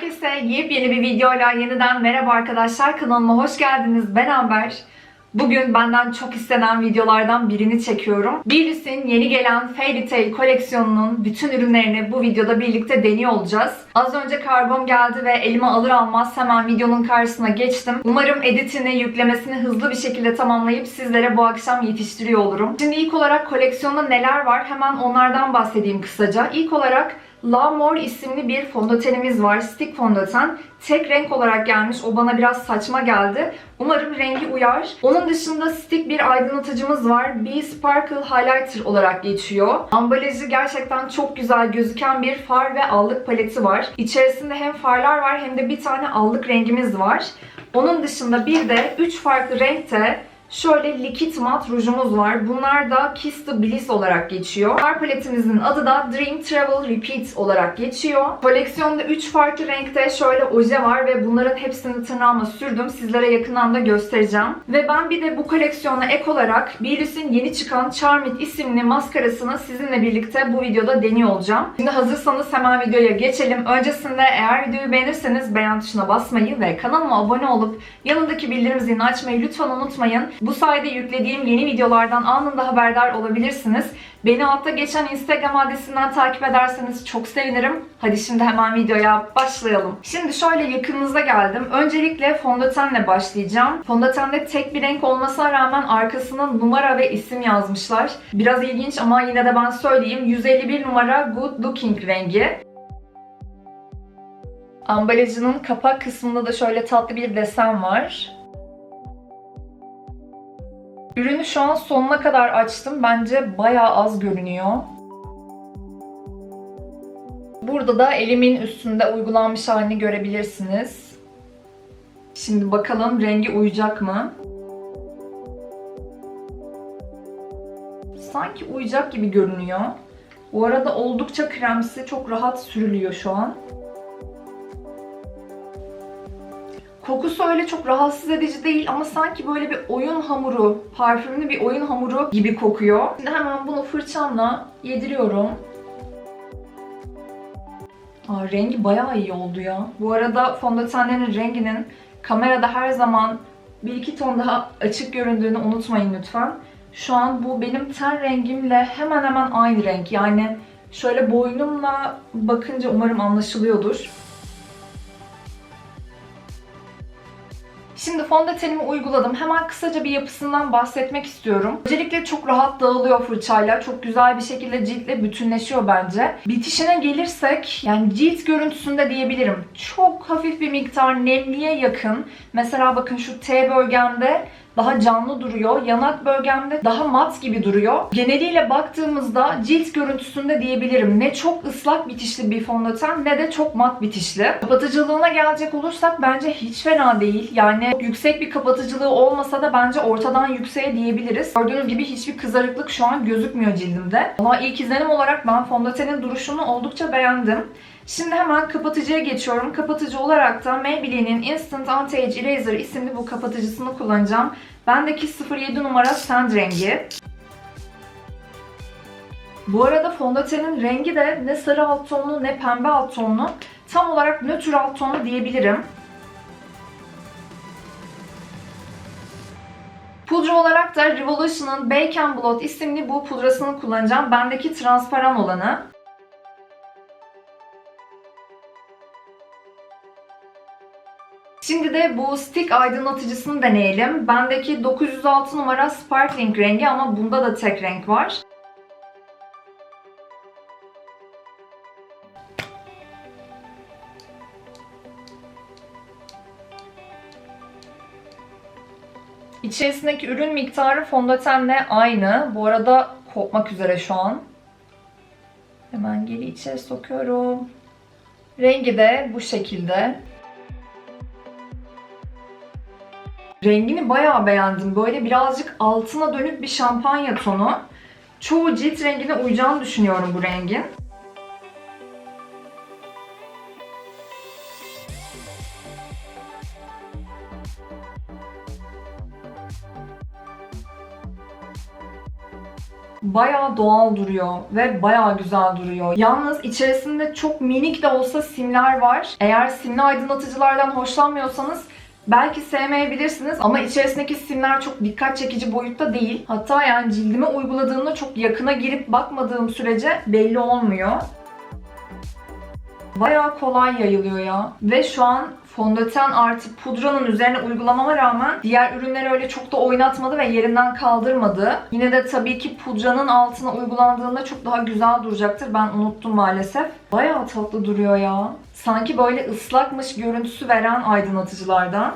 Herkese yepyeni bir videoyla yeniden merhaba arkadaşlar. Kanalıma hoş geldiniz. Ben Amber. Bugün benden çok istenen videolardan birini çekiyorum. Billys'in yeni gelen Fairy Tail koleksiyonunun bütün ürünlerini bu videoda birlikte deniyor olacağız. Az önce kargom geldi ve elime alır almaz hemen videonun karşısına geçtim. Umarım editini, yüklemesini hızlı bir şekilde tamamlayıp sizlere bu akşam yetiştiriyor olurum. Şimdi ilk olarak koleksiyonda neler var hemen onlardan bahsedeyim kısaca. İlk olarak La isimli bir fondötenimiz var. Stick fondöten. Tek renk olarak gelmiş. O bana biraz saçma geldi. Umarım rengi uyar. Onun dışında stick bir aydınlatıcımız var. B Sparkle Highlighter olarak geçiyor. Ambalajı gerçekten çok güzel gözüken bir far ve allık paleti var. İçerisinde hem farlar var hem de bir tane allık rengimiz var. Onun dışında bir de 3 farklı renkte Şöyle likit mat rujumuz var. Bunlar da Kiss the Bliss olarak geçiyor. Far paletimizin adı da Dream Travel Repeat olarak geçiyor. Koleksiyonda 3 farklı renkte şöyle oje var ve bunların hepsini tırnağıma sürdüm. Sizlere yakından da göstereceğim. Ve ben bir de bu koleksiyona ek olarak Billys'in yeni çıkan Charmit isimli maskarasını sizinle birlikte bu videoda deniyor olacağım. Şimdi hazırsanız hemen videoya geçelim. Öncesinde eğer videoyu beğenirseniz beğen tuşuna basmayı ve kanalıma abone olup yanındaki bildirim zilini açmayı lütfen unutmayın. Bu sayede yüklediğim yeni videolardan anında haberdar olabilirsiniz. Beni altta geçen Instagram adresinden takip ederseniz çok sevinirim. Hadi şimdi hemen videoya başlayalım. Şimdi şöyle yakınınıza geldim. Öncelikle fondötenle başlayacağım. Fondötende tek bir renk olmasına rağmen arkasına numara ve isim yazmışlar. Biraz ilginç ama yine de ben söyleyeyim. 151 numara Good Looking rengi. Ambalajının kapak kısmında da şöyle tatlı bir desen var. Ürünü şu an sonuna kadar açtım. Bence bayağı az görünüyor. Burada da elimin üstünde uygulanmış halini görebilirsiniz. Şimdi bakalım rengi uyacak mı? Sanki uyacak gibi görünüyor. Bu arada oldukça kremsi, çok rahat sürülüyor şu an. Kokusu öyle çok rahatsız edici değil ama sanki böyle bir oyun hamuru, parfümlü bir oyun hamuru gibi kokuyor. Şimdi hemen bunu fırçamla yediriyorum. Aa, rengi bayağı iyi oldu ya. Bu arada fondötenlerin renginin kamerada her zaman bir iki ton daha açık göründüğünü unutmayın lütfen. Şu an bu benim ten rengimle hemen hemen aynı renk. Yani şöyle boynumla bakınca umarım anlaşılıyordur. Şimdi fondötenimi uyguladım. Hemen kısaca bir yapısından bahsetmek istiyorum. Öncelikle çok rahat dağılıyor fırçayla. Çok güzel bir şekilde ciltle bütünleşiyor bence. Bitişine gelirsek yani cilt görüntüsünde diyebilirim. Çok hafif bir miktar nemliye yakın. Mesela bakın şu T bölgemde daha canlı duruyor. Yanak bölgemde daha mat gibi duruyor. Geneliyle baktığımızda cilt görüntüsünde diyebilirim. Ne çok ıslak bitişli bir fondöten ne de çok mat bitişli. Kapatıcılığına gelecek olursak bence hiç fena değil. Yani yüksek bir kapatıcılığı olmasa da bence ortadan yükseğe diyebiliriz. Gördüğünüz gibi hiçbir kızarıklık şu an gözükmüyor cildimde. Ama ilk izlenim olarak ben fondötenin duruşunu oldukça beğendim. Şimdi hemen kapatıcıya geçiyorum. Kapatıcı olarak da Maybelline'in Instant Anti-Age Eraser isimli bu kapatıcısını kullanacağım. Bendeki 07 numara Sand rengi. Bu arada fondötenin rengi de ne sarı alt tonlu ne pembe alt tonlu. Tam olarak nötr alt tonlu diyebilirim. Pudra olarak da Revolution'ın Bacon Blot isimli bu pudrasını kullanacağım. Bendeki transparan olanı. Şimdi de bu stick aydınlatıcısını deneyelim. Bendeki 906 numara Sparkling rengi ama bunda da tek renk var. İçerisindeki ürün miktarı fondötenle aynı. Bu arada kopmak üzere şu an. Hemen geri içeri sokuyorum. Rengi de bu şekilde. Rengini bayağı beğendim. Böyle birazcık altına dönük bir şampanya tonu. Çoğu cilt rengine uyacağını düşünüyorum bu rengin. Bayağı doğal duruyor ve bayağı güzel duruyor. Yalnız içerisinde çok minik de olsa simler var. Eğer simli aydınlatıcılardan hoşlanmıyorsanız Belki sevmeyebilirsiniz ama içerisindeki simler çok dikkat çekici boyutta değil. Hatta yani cildime uyguladığımda çok yakına girip bakmadığım sürece belli olmuyor. Bayağı kolay yayılıyor ya. Ve şu an fondöten artı pudranın üzerine uygulamama rağmen diğer ürünleri öyle çok da oynatmadı ve yerinden kaldırmadı. Yine de tabii ki pudranın altına uygulandığında çok daha güzel duracaktır. Ben unuttum maalesef. Bayağı tatlı duruyor ya. Sanki böyle ıslakmış görüntüsü veren aydınlatıcılardan.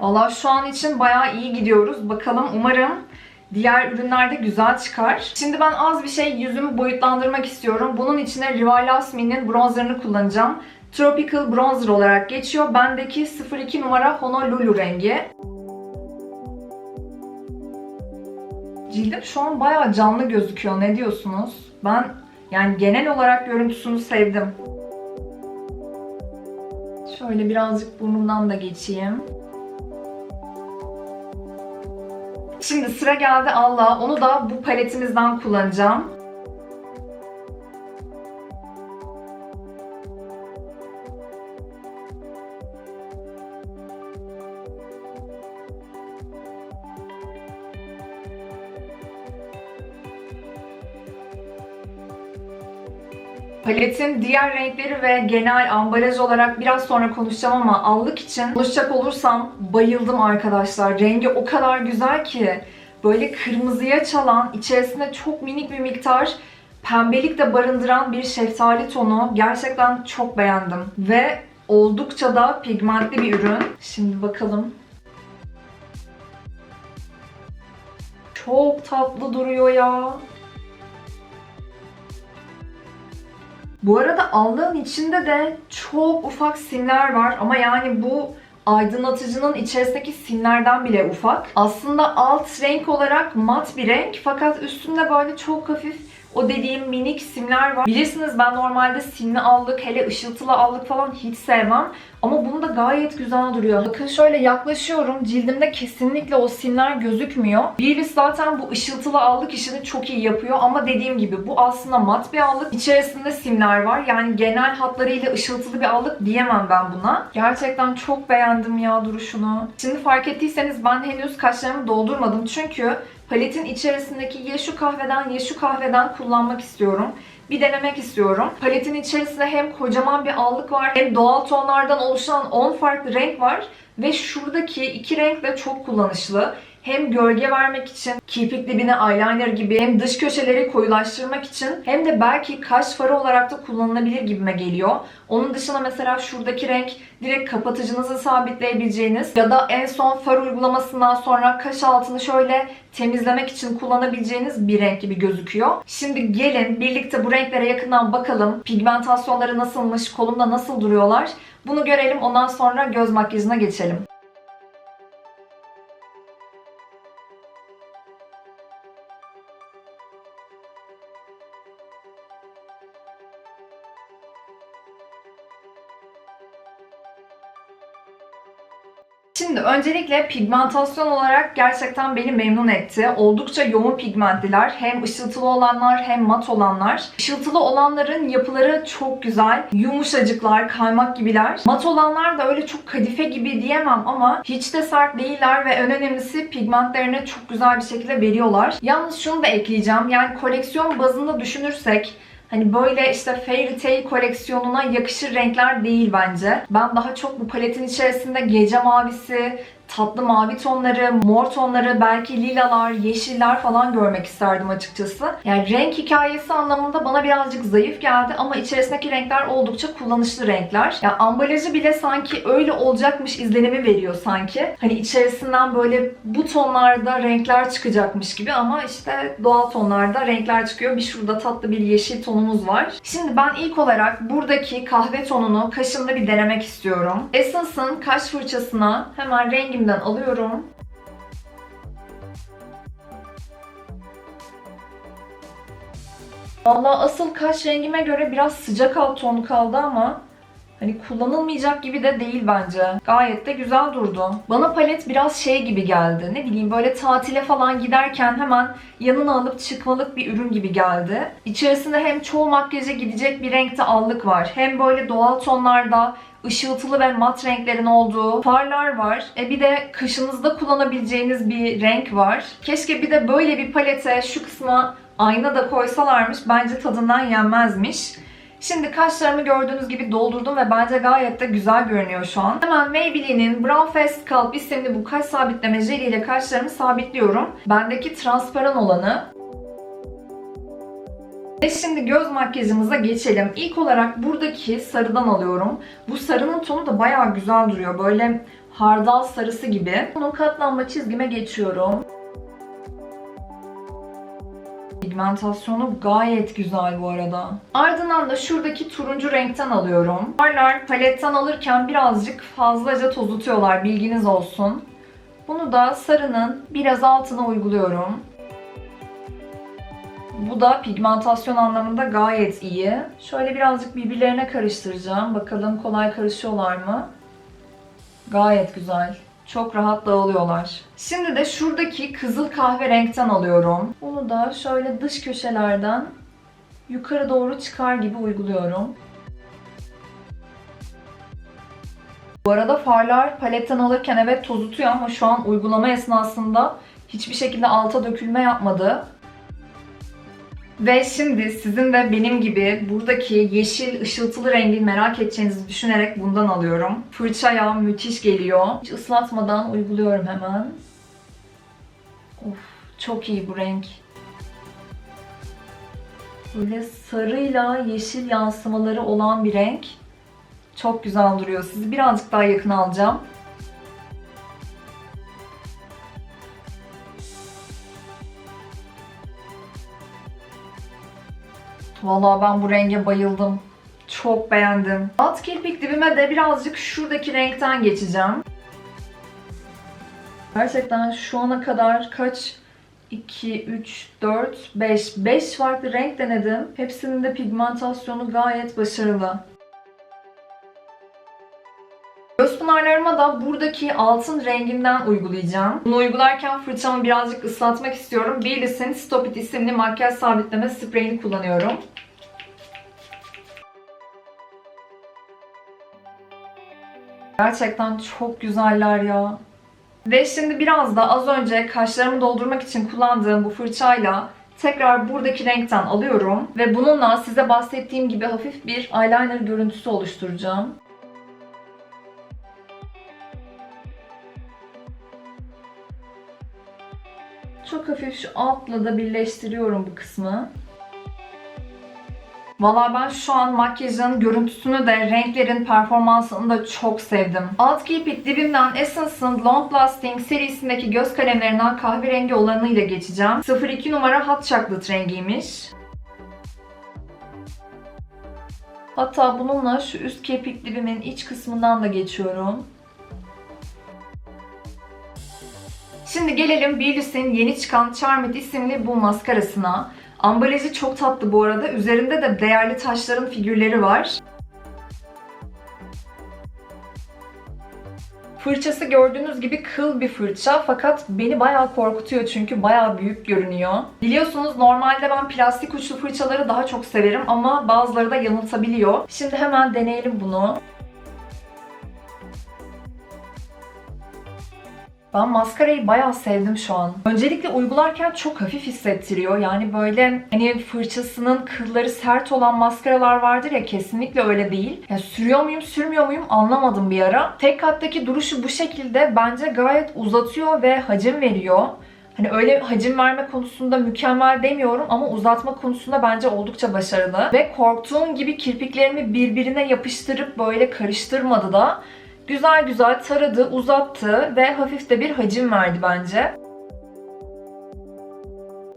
Valla şu an için bayağı iyi gidiyoruz. Bakalım umarım diğer ürünler de güzel çıkar. Şimdi ben az bir şey yüzümü boyutlandırmak istiyorum. Bunun içine Rival Lasmi'nin bronzerını kullanacağım. Tropical Bronzer olarak geçiyor. Bendeki 02 numara Honolulu rengi. Cildim şu an bayağı canlı gözüküyor. Ne diyorsunuz? Ben yani genel olarak görüntüsünü sevdim. Şöyle birazcık burnumdan da geçeyim. Şimdi sıra geldi Allah. Onu da bu paletimizden kullanacağım. Paletin diğer renkleri ve genel ambalaj olarak biraz sonra konuşacağım ama allık için konuşacak olursam bayıldım arkadaşlar. Rengi o kadar güzel ki böyle kırmızıya çalan, içerisinde çok minik bir miktar pembelik de barındıran bir şeftali tonu. Gerçekten çok beğendim. Ve oldukça da pigmentli bir ürün. Şimdi bakalım. Çok tatlı duruyor ya. Bu arada allığın içinde de çok ufak simler var ama yani bu aydınlatıcının içerisindeki simlerden bile ufak. Aslında alt renk olarak mat bir renk fakat üstünde böyle çok hafif o dediğim minik simler var. Bilirsiniz ben normalde simli allık, hele ışıltılı allık falan hiç sevmem. Ama bunu da gayet güzel duruyor. Bakın şöyle yaklaşıyorum. Cildimde kesinlikle o simler gözükmüyor. Birilis zaten bu ışıltılı allık işini çok iyi yapıyor. Ama dediğim gibi bu aslında mat bir allık. İçerisinde simler var. Yani genel hatlarıyla ışıltılı bir allık diyemem ben buna. Gerçekten çok beğendim ya duruşunu. Şimdi fark ettiyseniz ben henüz kaşlarımı doldurmadım. Çünkü paletin içerisindeki ya şu kahveden ya şu kahveden kullanmak istiyorum bir denemek istiyorum. Paletin içerisinde hem kocaman bir allık var hem doğal tonlardan oluşan 10 farklı renk var ve şuradaki iki renk de çok kullanışlı. Hem gölge vermek için kirpik dibine eyeliner gibi hem dış köşeleri koyulaştırmak için hem de belki kaş farı olarak da kullanılabilir gibime geliyor. Onun dışında mesela şuradaki renk direkt kapatıcınızı sabitleyebileceğiniz ya da en son far uygulamasından sonra kaş altını şöyle temizlemek için kullanabileceğiniz bir renk gibi gözüküyor. Şimdi gelin birlikte bu renklere yakından bakalım. Pigmentasyonları nasılmış, kolumda nasıl duruyorlar. Bunu görelim ondan sonra göz makyajına geçelim. Şimdi öncelikle pigmentasyon olarak gerçekten beni memnun etti. Oldukça yoğun pigmentliler. Hem ışıltılı olanlar hem mat olanlar. Işıltılı olanların yapıları çok güzel. Yumuşacıklar, kaymak gibiler. Mat olanlar da öyle çok kadife gibi diyemem ama hiç de sert değiller ve en önemlisi pigmentlerini çok güzel bir şekilde veriyorlar. Yalnız şunu da ekleyeceğim. Yani koleksiyon bazında düşünürsek Hani böyle işte Fairy Tail koleksiyonuna yakışır renkler değil bence. Ben daha çok bu paletin içerisinde gece mavisi, tatlı mavi tonları, mor tonları, belki lilalar, yeşiller falan görmek isterdim açıkçası. Yani renk hikayesi anlamında bana birazcık zayıf geldi ama içerisindeki renkler oldukça kullanışlı renkler. Ya yani ambalajı bile sanki öyle olacakmış izlenimi veriyor sanki. Hani içerisinden böyle bu tonlarda renkler çıkacakmış gibi ama işte doğal tonlarda renkler çıkıyor. Bir şurada tatlı bir yeşil tonumuz var. Şimdi ben ilk olarak buradaki kahve tonunu kaşımda bir denemek istiyorum. Essence'ın kaş fırçasına hemen rengim rengimden alıyorum. Valla asıl kaş rengime göre biraz sıcak alt tonu kaldı ama Hani kullanılmayacak gibi de değil bence. Gayet de güzel durdu. Bana palet biraz şey gibi geldi. Ne bileyim böyle tatile falan giderken hemen yanına alıp çıkmalık bir ürün gibi geldi. İçerisinde hem çoğu makyaja gidecek bir renkte allık var. Hem böyle doğal tonlarda ışıltılı ve mat renklerin olduğu farlar var. E bir de kışınızda kullanabileceğiniz bir renk var. Keşke bir de böyle bir palete şu kısma ayna da koysalarmış. Bence tadından yenmezmiş. Şimdi kaşlarımı gördüğünüz gibi doldurdum ve bence gayet de güzel görünüyor şu an. Hemen Maybelline'in Brow Fast Sculpt isimli bu kaş sabitleme jeliyle kaşlarımı sabitliyorum. Bendeki transparan olanı. Ve şimdi göz makyajımıza geçelim. İlk olarak buradaki sarıdan alıyorum. Bu sarının tonu da bayağı güzel duruyor. Böyle hardal sarısı gibi. Bunu katlanma çizgime geçiyorum. Pigmentasyonu gayet güzel bu arada. Ardından da şuradaki turuncu renkten alıyorum. Farlar paletten alırken birazcık fazlaca tozutuyorlar bilginiz olsun. Bunu da sarının biraz altına uyguluyorum. Bu da pigmentasyon anlamında gayet iyi. Şöyle birazcık birbirlerine karıştıracağım. Bakalım kolay karışıyorlar mı? Gayet güzel. Çok rahat dağılıyorlar. Şimdi de şuradaki kızıl kahve renkten alıyorum. Bunu da şöyle dış köşelerden yukarı doğru çıkar gibi uyguluyorum. Bu arada farlar paletten alırken evet tozutuyor ama şu an uygulama esnasında hiçbir şekilde alta dökülme yapmadı. Ve şimdi sizin de benim gibi buradaki yeşil ışıltılı rengi merak edeceğinizi düşünerek bundan alıyorum. Fırçaya müthiş geliyor. Hiç ıslatmadan uyguluyorum hemen. Of çok iyi bu renk. Böyle sarıyla yeşil yansımaları olan bir renk. Çok güzel duruyor. Sizi birazcık daha yakın alacağım. Vallahi ben bu renge bayıldım. Çok beğendim. Alt kirpik dibime de birazcık şuradaki renkten geçeceğim. Gerçekten şu ana kadar kaç 2, 3, 4, 5. 5 farklı renk denedim. Hepsinin de pigmentasyonu gayet başarılı. Göz pınarlarıma da buradaki altın renginden uygulayacağım. Bunu uygularken fırçamı birazcık ıslatmak istiyorum. Baileys'in Stop It isimli makyaj sabitleme spreyini kullanıyorum. Gerçekten çok güzeller ya. Ve şimdi biraz da az önce kaşlarımı doldurmak için kullandığım bu fırçayla tekrar buradaki renkten alıyorum. Ve bununla size bahsettiğim gibi hafif bir eyeliner görüntüsü oluşturacağım. Çok hafif şu altla da birleştiriyorum bu kısmı. Valla ben şu an makyajın görüntüsünü de renklerin performansını da çok sevdim. Alt kirpik dibimden Essence'ın Long Lasting serisindeki göz kalemlerinden kahverengi olanıyla geçeceğim. 02 numara Hot Chocolate rengiymiş. Hatta bununla şu üst kirpik dibimin iç kısmından da geçiyorum. Şimdi gelelim Baileys'in yeni çıkan Charmit isimli bu maskarasına. Ambalajı çok tatlı bu arada. Üzerinde de değerli taşların figürleri var. Fırçası gördüğünüz gibi kıl bir fırça fakat beni bayağı korkutuyor çünkü bayağı büyük görünüyor. Biliyorsunuz normalde ben plastik uçlu fırçaları daha çok severim ama bazıları da yanıltabiliyor. Şimdi hemen deneyelim bunu. Ben maskarayı bayağı sevdim şu an. Öncelikle uygularken çok hafif hissettiriyor. Yani böyle hani fırçasının kılları sert olan maskaralar vardır ya kesinlikle öyle değil. Yani sürüyor muyum sürmüyor muyum anlamadım bir ara. Tek kattaki duruşu bu şekilde bence gayet uzatıyor ve hacim veriyor. Hani öyle hacim verme konusunda mükemmel demiyorum ama uzatma konusunda bence oldukça başarılı. Ve korktuğum gibi kirpiklerimi birbirine yapıştırıp böyle karıştırmadı da güzel güzel taradı, uzattı ve hafif de bir hacim verdi bence.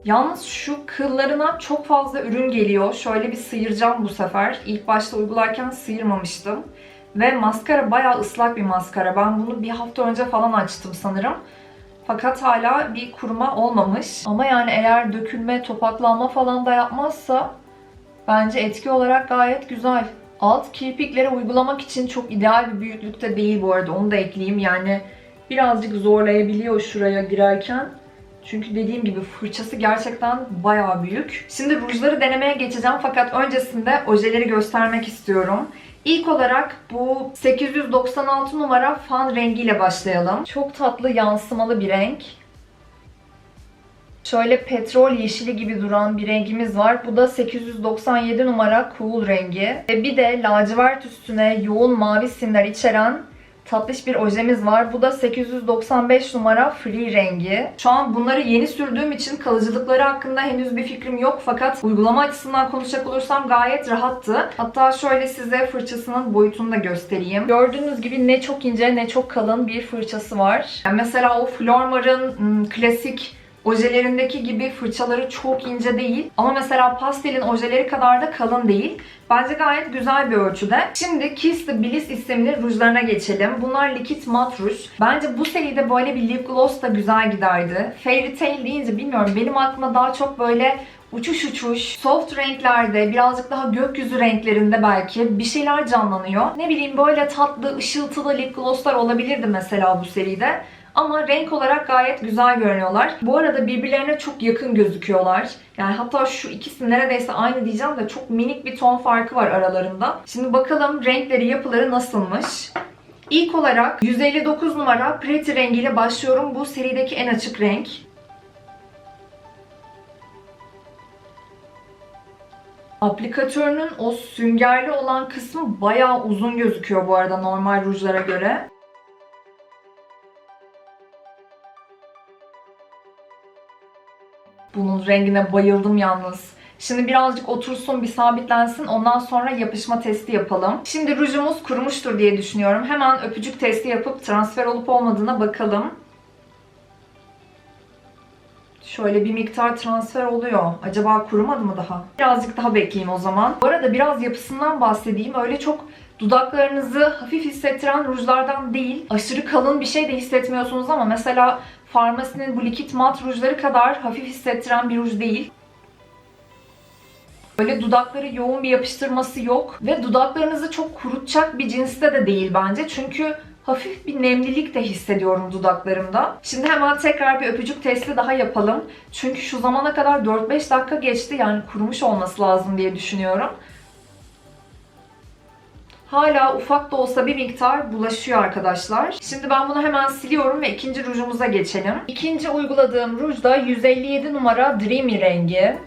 Yalnız şu kıllarına çok fazla ürün geliyor. Şöyle bir sıyıracağım bu sefer. İlk başta uygularken sıyırmamıştım. Ve maskara bayağı ıslak bir maskara. Ben bunu bir hafta önce falan açtım sanırım. Fakat hala bir kuruma olmamış. Ama yani eğer dökülme, topaklanma falan da yapmazsa bence etki olarak gayet güzel. Alt kirpiklere uygulamak için çok ideal bir büyüklükte değil bu arada. Onu da ekleyeyim. Yani birazcık zorlayabiliyor şuraya girerken. Çünkü dediğim gibi fırçası gerçekten bayağı büyük. Şimdi rujları denemeye geçeceğim fakat öncesinde ojeleri göstermek istiyorum. İlk olarak bu 896 numara fan rengiyle başlayalım. Çok tatlı yansımalı bir renk. Şöyle petrol yeşili gibi duran bir rengimiz var. Bu da 897 numara cool rengi. Ve bir de lacivert üstüne yoğun mavi simler içeren tatlış bir ojemiz var. Bu da 895 numara free rengi. Şu an bunları yeni sürdüğüm için kalıcılıkları hakkında henüz bir fikrim yok. Fakat uygulama açısından konuşacak olursam gayet rahattı. Hatta şöyle size fırçasının boyutunu da göstereyim. Gördüğünüz gibi ne çok ince ne çok kalın bir fırçası var. Yani mesela o Flormar'ın hmm, klasik Ojelerindeki gibi fırçaları çok ince değil. Ama mesela pastelin ojeleri kadar da kalın değil. Bence gayet güzel bir ölçüde. Şimdi Kiss the Bliss isimli rujlarına geçelim. Bunlar likit mat ruj. Bence bu seride böyle bir lip gloss da güzel giderdi. Fairy Tail deyince bilmiyorum benim aklıma daha çok böyle uçuş uçuş, soft renklerde, birazcık daha gökyüzü renklerinde belki bir şeyler canlanıyor. Ne bileyim böyle tatlı, ışıltılı lip glosslar olabilirdi mesela bu seride. Ama renk olarak gayet güzel görünüyorlar. Bu arada birbirlerine çok yakın gözüküyorlar. Yani hatta şu ikisi neredeyse aynı diyeceğim de çok minik bir ton farkı var aralarında. Şimdi bakalım renkleri, yapıları nasılmış? İlk olarak 159 numara Pretty rengiyle başlıyorum. Bu serideki en açık renk. Aplikatörünün o süngerli olan kısmı bayağı uzun gözüküyor bu arada normal rujlara göre. Bunun rengine bayıldım yalnız. Şimdi birazcık otursun, bir sabitlensin. Ondan sonra yapışma testi yapalım. Şimdi rujumuz kurumuştur diye düşünüyorum. Hemen öpücük testi yapıp transfer olup olmadığına bakalım. Şöyle bir miktar transfer oluyor. Acaba kurumadı mı daha? Birazcık daha bekleyeyim o zaman. Bu arada biraz yapısından bahsedeyim. Öyle çok dudaklarınızı hafif hissettiren rujlardan değil. Aşırı kalın bir şey de hissetmiyorsunuz ama mesela Farmasinin bu likit mat rujları kadar hafif hissettiren bir ruj değil. Böyle dudakları yoğun bir yapıştırması yok. Ve dudaklarınızı çok kurutacak bir cinste de değil bence. Çünkü hafif bir nemlilik de hissediyorum dudaklarımda. Şimdi hemen tekrar bir öpücük testi daha yapalım. Çünkü şu zamana kadar 4-5 dakika geçti. Yani kurumuş olması lazım diye düşünüyorum. Hala ufak da olsa bir miktar bulaşıyor arkadaşlar. Şimdi ben bunu hemen siliyorum ve ikinci rujumuza geçelim. İkinci uyguladığım ruj da 157 numara Dreamy rengi.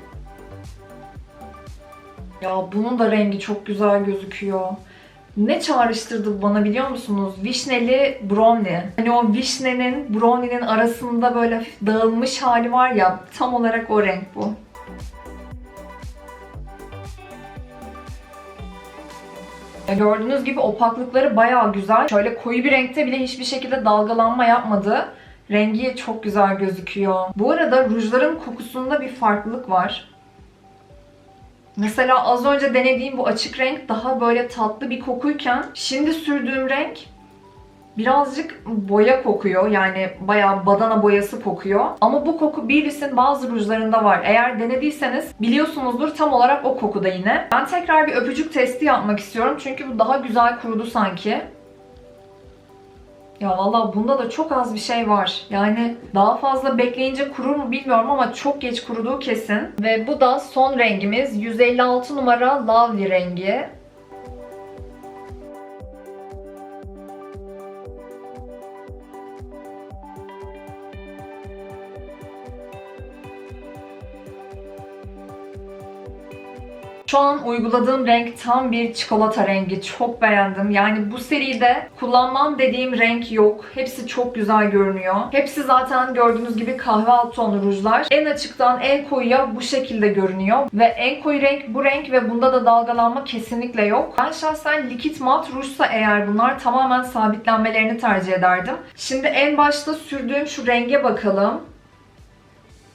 Ya bunun da rengi çok güzel gözüküyor. Ne çağrıştırdı bana biliyor musunuz? Vişneli brownie. Hani o vişnenin brownie'nin arasında böyle dağılmış hali var ya tam olarak o renk bu. Gördüğünüz gibi opaklıkları bayağı güzel. Şöyle koyu bir renkte bile hiçbir şekilde dalgalanma yapmadı. Rengi çok güzel gözüküyor. Bu arada rujların kokusunda bir farklılık var. Mesela az önce denediğim bu açık renk daha böyle tatlı bir kokuyken şimdi sürdüğüm renk birazcık boya kokuyor. Yani bayağı badana boyası kokuyor. Ama bu koku Billie's'in bazı rujlarında var. Eğer denediyseniz biliyorsunuzdur tam olarak o kokuda yine. Ben tekrar bir öpücük testi yapmak istiyorum. Çünkü bu daha güzel kurudu sanki. Ya valla bunda da çok az bir şey var. Yani daha fazla bekleyince kurur mu bilmiyorum ama çok geç kuruduğu kesin. Ve bu da son rengimiz. 156 numara Lovely rengi. Şu an uyguladığım renk tam bir çikolata rengi. Çok beğendim. Yani bu seride kullanmam dediğim renk yok. Hepsi çok güzel görünüyor. Hepsi zaten gördüğünüz gibi kahve alt tonlu rujlar. En açıktan en koyuya bu şekilde görünüyor. Ve en koyu renk bu renk ve bunda da dalgalanma kesinlikle yok. Ben şahsen likit mat rujsa eğer bunlar tamamen sabitlenmelerini tercih ederdim. Şimdi en başta sürdüğüm şu renge bakalım.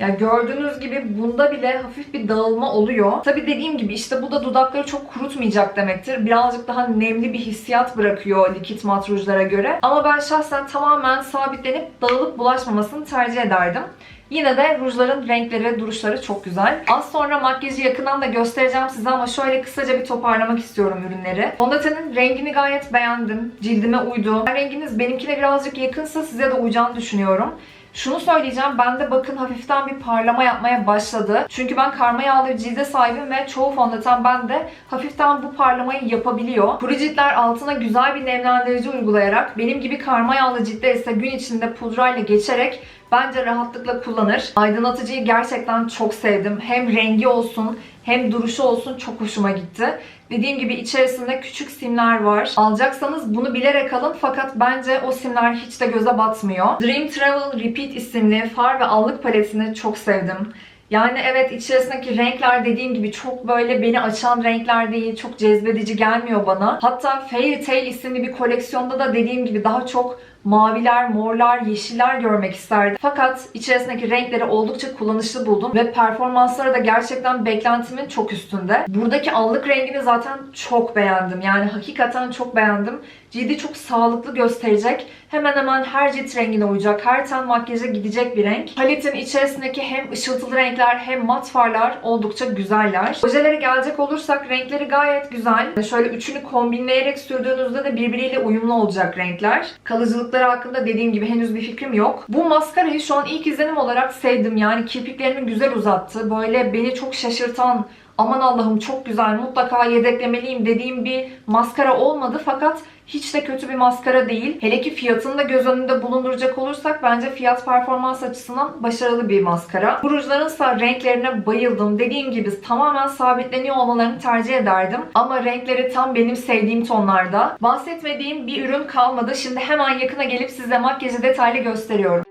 Yani gördüğünüz gibi bunda bile hafif bir dağılma oluyor. Tabi dediğim gibi işte bu da dudakları çok kurutmayacak demektir. Birazcık daha nemli bir hissiyat bırakıyor likit mat rujlara göre. Ama ben şahsen tamamen sabitlenip dağılıp bulaşmamasını tercih ederdim. Yine de rujların renkleri, duruşları çok güzel. Az sonra makyajı yakından da göstereceğim size ama şöyle kısaca bir toparlamak istiyorum ürünleri. Fondötenin rengini gayet beğendim. Cildime uydu. Renginiz benimkine birazcık yakınsa size de uyacağını düşünüyorum. Şunu söyleyeceğim, bende bakın hafiften bir parlama yapmaya başladı. Çünkü ben karma yağlı bir cilde sahibim ve çoğu fondöten bende hafiften bu parlamayı yapabiliyor. Kuru ciltler altına güzel bir nemlendirici uygulayarak, benim gibi karma yağlı ciltte ise gün içinde pudrayla geçerek bence rahatlıkla kullanır. Aydınlatıcıyı gerçekten çok sevdim. Hem rengi olsun hem duruşu olsun çok hoşuma gitti. Dediğim gibi içerisinde küçük simler var. Alacaksanız bunu bilerek alın fakat bence o simler hiç de göze batmıyor. Dream Travel Repeat isimli far ve allık paletini çok sevdim. Yani evet içerisindeki renkler dediğim gibi çok böyle beni açan renkler değil, çok cezbedici gelmiyor bana. Hatta Fairy Tail isimli bir koleksiyonda da dediğim gibi daha çok maviler, morlar, yeşiller görmek isterdim. Fakat içerisindeki renkleri oldukça kullanışlı buldum ve performansları da gerçekten beklentimin çok üstünde. Buradaki allık rengini zaten çok beğendim. Yani hakikaten çok beğendim. Cildi çok sağlıklı gösterecek. Hemen hemen her cilt rengine uyacak, her ten makyaja gidecek bir renk. Paletin içerisindeki hem ışıltılı renkler hem mat farlar oldukça güzeller. Ojelere gelecek olursak renkleri gayet güzel. Şöyle üçünü kombinleyerek sürdüğünüzde de birbiriyle uyumlu olacak renkler. Kalıcılıkları hakkında dediğim gibi henüz bir fikrim yok. Bu maskarayı şu an ilk izlenim olarak sevdim. Yani kirpiklerimi güzel uzattı. Böyle beni çok şaşırtan aman Allah'ım çok güzel mutlaka yedeklemeliyim dediğim bir maskara olmadı fakat hiç de kötü bir maskara değil. Hele ki fiyatını da göz önünde bulunduracak olursak bence fiyat performans açısından başarılı bir maskara. Bu rujların ise renklerine bayıldım. Dediğim gibi tamamen sabitleniyor olmalarını tercih ederdim. Ama renkleri tam benim sevdiğim tonlarda. Bahsetmediğim bir ürün kalmadı. Şimdi hemen yakına gelip size makyajı detaylı gösteriyorum.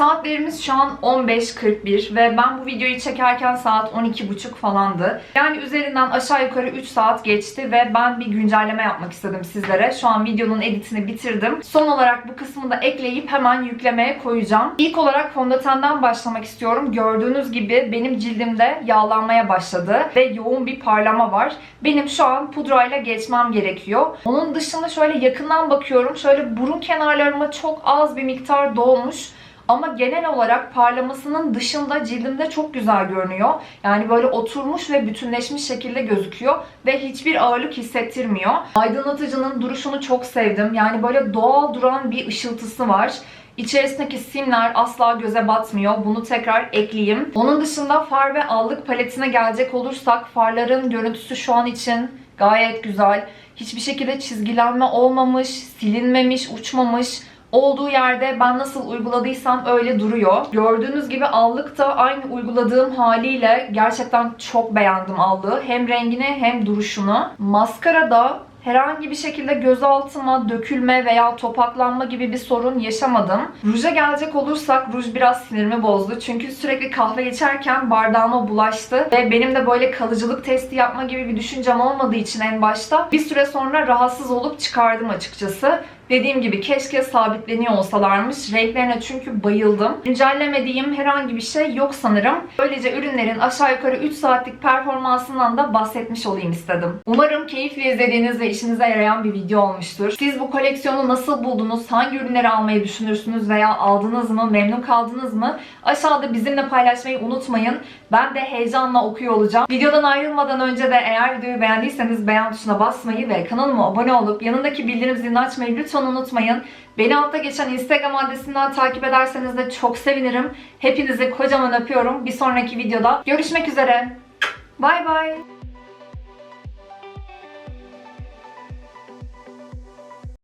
Saatlerimiz şu an 15.41 ve ben bu videoyu çekerken saat 12.30 falandı. Yani üzerinden aşağı yukarı 3 saat geçti ve ben bir güncelleme yapmak istedim sizlere. Şu an videonun editini bitirdim. Son olarak bu kısmı da ekleyip hemen yüklemeye koyacağım. İlk olarak fondötenden başlamak istiyorum. Gördüğünüz gibi benim cildimde yağlanmaya başladı ve yoğun bir parlama var. Benim şu an pudrayla geçmem gerekiyor. Onun dışında şöyle yakından bakıyorum. Şöyle burun kenarlarıma çok az bir miktar dolmuş. Ama genel olarak parlamasının dışında cildimde çok güzel görünüyor. Yani böyle oturmuş ve bütünleşmiş şekilde gözüküyor ve hiçbir ağırlık hissettirmiyor. Aydınlatıcının duruşunu çok sevdim. Yani böyle doğal duran bir ışıltısı var. İçerisindeki simler asla göze batmıyor. Bunu tekrar ekleyeyim. Onun dışında far ve allık paletine gelecek olursak farların görüntüsü şu an için gayet güzel. Hiçbir şekilde çizgilenme olmamış, silinmemiş, uçmamış olduğu yerde ben nasıl uyguladıysam öyle duruyor. Gördüğünüz gibi allık da aynı uyguladığım haliyle gerçekten çok beğendim allığı. Hem rengini hem duruşunu. Maskara da Herhangi bir şekilde gözaltıma dökülme veya topaklanma gibi bir sorun yaşamadım. Ruja gelecek olursak ruj biraz sinirimi bozdu. Çünkü sürekli kahve içerken bardağıma bulaştı. Ve benim de böyle kalıcılık testi yapma gibi bir düşüncem olmadığı için en başta bir süre sonra rahatsız olup çıkardım açıkçası. Dediğim gibi keşke sabitleniyor olsalarmış. Renklerine çünkü bayıldım. Güncellemediğim herhangi bir şey yok sanırım. Böylece ürünlerin aşağı yukarı 3 saatlik performansından da bahsetmiş olayım istedim. Umarım keyifli izlediğiniz ve işinize yarayan bir video olmuştur. Siz bu koleksiyonu nasıl buldunuz? Hangi ürünleri almayı düşünürsünüz veya aldınız mı? Memnun kaldınız mı? Aşağıda bizimle paylaşmayı unutmayın. Ben de heyecanla okuyor olacağım. Videodan ayrılmadan önce de eğer videoyu beğendiyseniz beğen tuşuna basmayı ve kanalıma abone olup yanındaki bildirim zilini açmayı lütfen unutmayın. Beni altta geçen Instagram adresinden takip ederseniz de çok sevinirim. Hepinizi kocaman öpüyorum. Bir sonraki videoda görüşmek üzere. Bay bay.